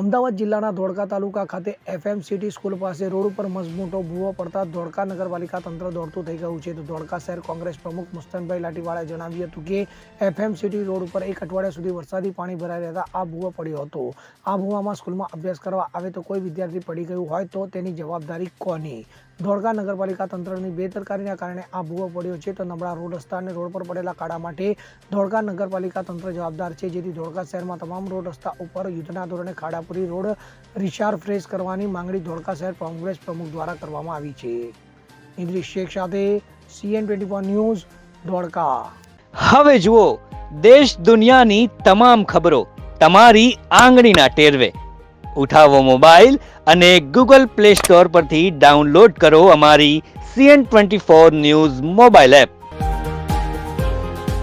અમદાવાદ જિલ્લાના ધોળકા તાલુકા ખાતે FM city school પાસે રોડ ઉપર મજમૂટો ભૂવો પડતા ધોળકા નગરપાલિકા તંત્ર દોડતું થઈ ગયું છે. તો ધોળકા શહેર કોંગ્રેસ પ્રમુખ મુસ્તનભાઈ લાઠીવાળાએ જણાવ્યું હતું કે, એફએમ સિટી રોડ ઉપર એક અઠવાડિયા સુધી વરસાદી પાણી ભરાઈ રહેતા આ ભૂવો પડ્યો હતો. આ ભૂવામાં સ્કૂલમાં અભ્યાસ કરવા આવે તો કોઈ વિદ્યાર્થી પડી ગયું હોય તો તેની જવાબદારી કોની? ધોળકા નગરપાલિકા તંત્રની બેદરકારીના કારણે આ ભૂવો પડ્યો છે તો નબળા રોડ રસ્તા અને રોડ પર પડેલા ખાડા માટે ધોળકા નગરપાલિકા તંત્ર જવાબદાર છે, જેથી ધોળકા શહેરમાં તમામ રોડ રસ્તા ઉપર યુદ્ધના ધોરણે ખાડાપુરી રોડ રિચાર ફ્રેશ કરવાની માંગણી ધોળકા શહેર કોંગ્રેસ પ્રમુખ દ્વારા કરવામાં આવી છે. ઇન્દ્રિશ શેખ સાથે CN twenty four news Dholka. હવે જુઓ, દેશ દુનિયાની તમામ ખબરો તમારી આંગળીના ટેરવે. ઉઠાવો મોબાઈલ અને ગૂગલ પ્લે સ્ટોર પરથી ડાઉનલોડ કરો અમારી CN twenty four news mobile app.